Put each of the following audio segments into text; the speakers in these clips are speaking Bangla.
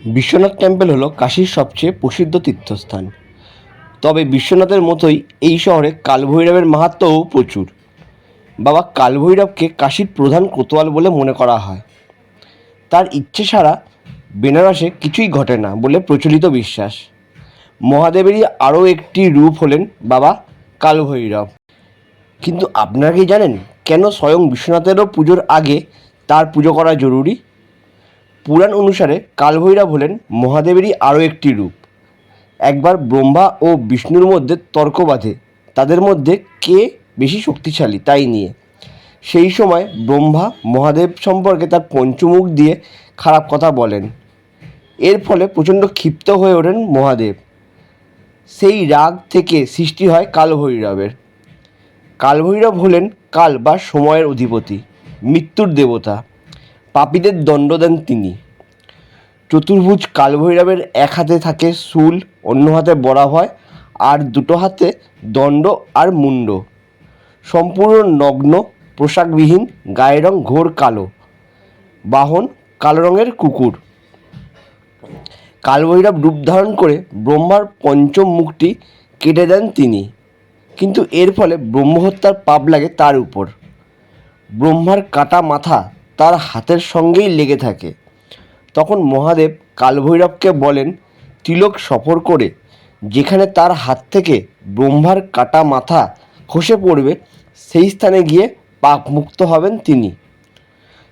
বিশ্বনাথ টেম্পল হলো কাশীর সবচেয়ে প্রসিদ্ধ তীর্থস্থান। তবে বিশ্বনাথের মতোই এই শহরে কালভৈরবের মাহাত্ম্যও প্রচুর। বাবা কালভৈরবকে কাশীর প্রধান কোতোয়াল বলে মনে করা হয়। তার ইচ্ছে ছাড়া বেনারসে কিছুই ঘটে না বলে প্রচলিত বিশ্বাস। মহাদেবেরই আরও একটি রূপ হলেন বাবা কালভৈরব। কিন্তু আপনারা কি জানেন কেন স্বয়ং বিশ্বনাথেরও পুজোর আগে তার পুজো করা জরুরি? পুরাণ অনুসারে কালভৈরব হলেন মহাদেবেরই আরও একটি রূপ। একবার ব্রহ্মা ও বিষ্ণুর মধ্যে তর্ক বাঁধে। তাদের মধ্যে কে বেশি শক্তিশালী তাই নিয়ে। সেই সময় ব্রহ্মা মহাদেব সম্পর্কে তার পঞ্চমুখ দিয়ে খারাপ কথা বলেন। এর ফলে প্রচণ্ড ক্ষিপ্ত হয়ে ওঠেন মহাদেব। সেই রাগ থেকে সৃষ্টি হয় কালভৈরবের। কালভৈরব হলেন কাল বা সময়ের অধিপতি, মৃত্যুর দেবতা। পাপীদের দণ্ড দেন তিনি। চতুর্ভুজ কালভৈরবের এক হাতে থাকে শূল অন্য হাতে বরা হয়, আর দুটো হাতে দণ্ড আর মুণ্ড। সম্পূর্ণ নগ্ন, পোশাকবিহীন, গায়ের রং ঘোর কালো। বাহন কালো রঙের কুকুর। কালভৈরব রূপ ধারণ করে ব্রহ্মার পঞ্চম মুখটি কেটে দেন তিনি। কিন্তু এর ফলে ব্রহ্মহত্যার পাপ লাগে তার উপর। ব্রহ্মার কাটা মাথা তার হাতের সঙ্গেই লেগে থাকে। তখন মহাদেব কালভৈরবকে বলেন তিলক সফর করে, যেখানে তার হাত থেকে ব্রহ্মার কাটা মাথা খসে পড়বে, সেই স্থানে গিয়ে পাপ মুক্ত হবেন তিনি।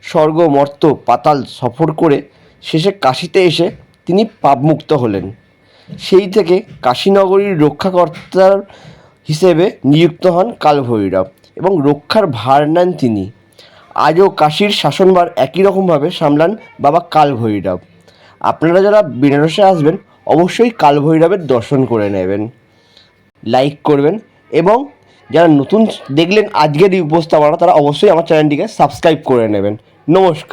স্বর্গ, মর্ত, পাতাল সফর করে শেষে কাশিতে এসে তিনি পাপমুক্ত হলেন। সেই থেকে কাশীনগরীর রক্ষাকর্তার হিসেবে নিযুক্ত হন কালভৈরব এবং রক্ষার ভার নেন তিনি। আজও কাশির শাসনভার একই রকমভাবে সামলান বাবা কালভৈরব। আপনারা যারা বেনারসে আসবেন, অবশ্যই কালভৈরবের দর্শন করে নেবেন। লাইক করবেন এবং যারা নতুন দেখলেন আজকের এই উপস্থাপনা, তারা অবশ্যই আমার চ্যানেলটিকে সাবস্ক্রাইব করে নেবেন। নমস্কার।